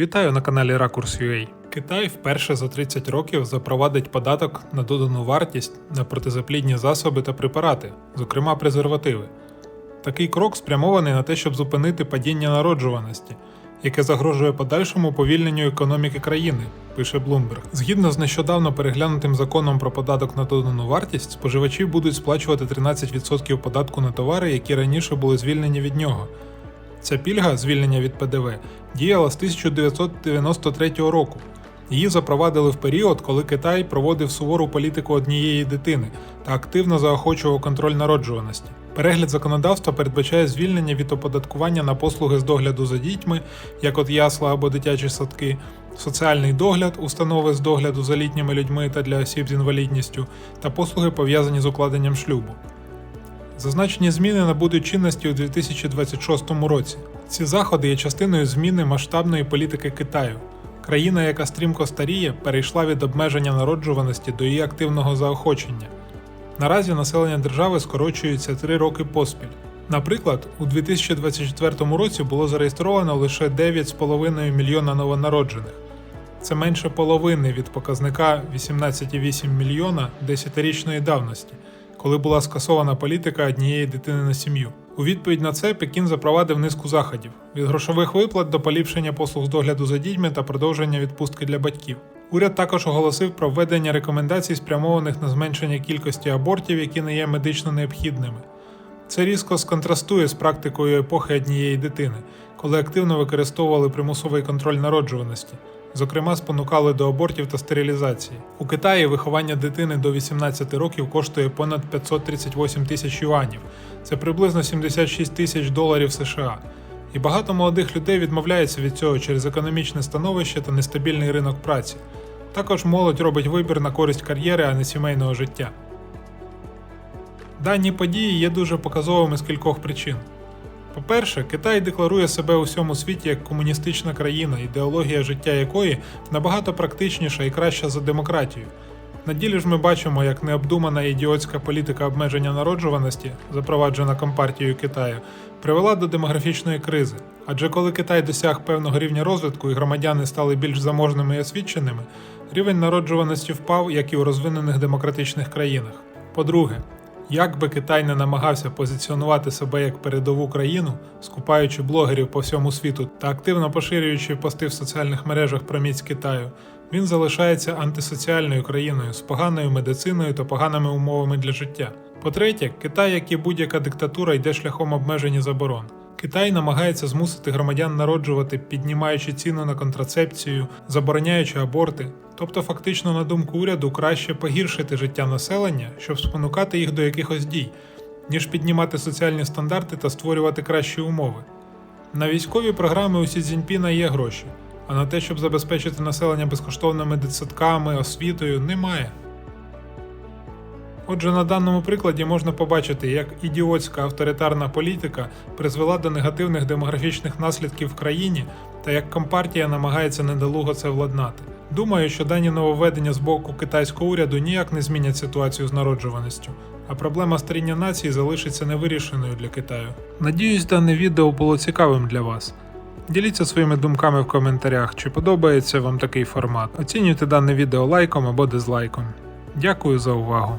Вітаю на каналі Ракурс.ua. Китай вперше за 30 років запровадить податок на додану вартість на протизаплідні засоби та препарати, зокрема презервативи. Такий крок спрямований на те, щоб зупинити падіння народжуваності, яке загрожує подальшому повільненню економіки країни, пише Bloomberg. Згідно з нещодавно переглянутим законом про податок на додану вартість, споживачі будуть сплачувати 13% податку на товари, які раніше були звільнені від нього. Ця пільга звільнення від ПДВ діяла з 1993 року. Її запровадили в період, коли Китай проводив сувору політику однієї дитини та активно заохочував контроль народжуваності. Перегляд законодавства передбачає звільнення від оподаткування на послуги з догляду за дітьми, як от ясла або дитячі садки, соціальний догляд, установи з догляду за літніми людьми та для осіб з інвалідністю, та послуги пов'язані з укладенням шлюбу. Зазначені зміни набудуть чинності у 2026 році. Ці заходи є частиною зміни масштабної політики Китаю. Країна, яка стрімко старіє, перейшла від обмеження народжуваності до її активного заохочення. Наразі населення держави скорочується три роки поспіль. Наприклад, у 2024 році було зареєстровано лише 9,5 мільйона новонароджених. Це менше половини від показника 18,8 мільйона десятирічної давності, коли була скасована політика однієї дитини на сім'ю. У відповідь на це Пекін запровадив низку заходів від грошових виплат до поліпшення послуг з догляду за дітьми та продовження відпустки для батьків. Уряд також оголосив про введення рекомендацій, спрямованих на зменшення кількості абортів, які не є медично необхідними. Це різко сконтрастує з практикою епохи однієї дитини, коли активно використовували примусовий контроль народжуваності, зокрема спонукали до абортів та стерилізації. У Китаї виховання дитини до 18 років коштує понад 538 тисяч юанів, це приблизно 76 тисяч доларів США. І багато молодих людей відмовляються від цього через економічне становище та нестабільний ринок праці. Також молодь робить вибір на користь кар'єри, а не сімейного життя. Дані події є дуже показовими з кількох причин. По-перше, Китай декларує себе у всьому світі як комуністична країна, ідеологія життя якої набагато практичніша і краща за демократію. На ділі ж ми бачимо, як необдумана ідіотська політика обмеження народжуваності, запроваджена Компартією Китаю, привела до демографічної кризи. Адже коли Китай досяг певного рівня розвитку і громадяни стали більш заможними і освіченими, рівень народжуваності впав, як і у розвинених демократичних країнах. По-друге, як би Китай не намагався позиціонувати себе як передову країну, скупаючи блогерів по всьому світу та активно поширюючи пости в соціальних мережах про міць Китаю, він залишається антисоціальною країною з поганою медициною та поганими умовами для життя. По-третє, Китай, як і будь-яка диктатура, йде шляхом обмеження заборон. Китай намагається змусити громадян народжувати, піднімаючи ціну на контрацепцію, забороняючи аборти. Тобто, фактично, на думку уряду, краще погіршити життя населення, щоб спонукати їх до якихось дій, ніж піднімати соціальні стандарти та створювати кращі умови. На військові програми у Сі Цзіньпіна є гроші, а на те, щоб забезпечити населення безкоштовними дитсадками, освітою, немає. Отже, на даному прикладі можна побачити, як ідіотська авторитарна політика призвела до негативних демографічних наслідків в країні та як компартія намагається недолуго це владнати. Думаю, що дані нововведення з боку китайського уряду ніяк не змінять ситуацію з народжуваністю, а проблема старіння нації залишиться невирішеною для Китаю. Надіюсь, дане відео було цікавим для вас. Діліться своїми думками в коментарях, чи подобається вам такий формат. Оцінюйте дане відео лайком або дизлайком. Дякую за увагу.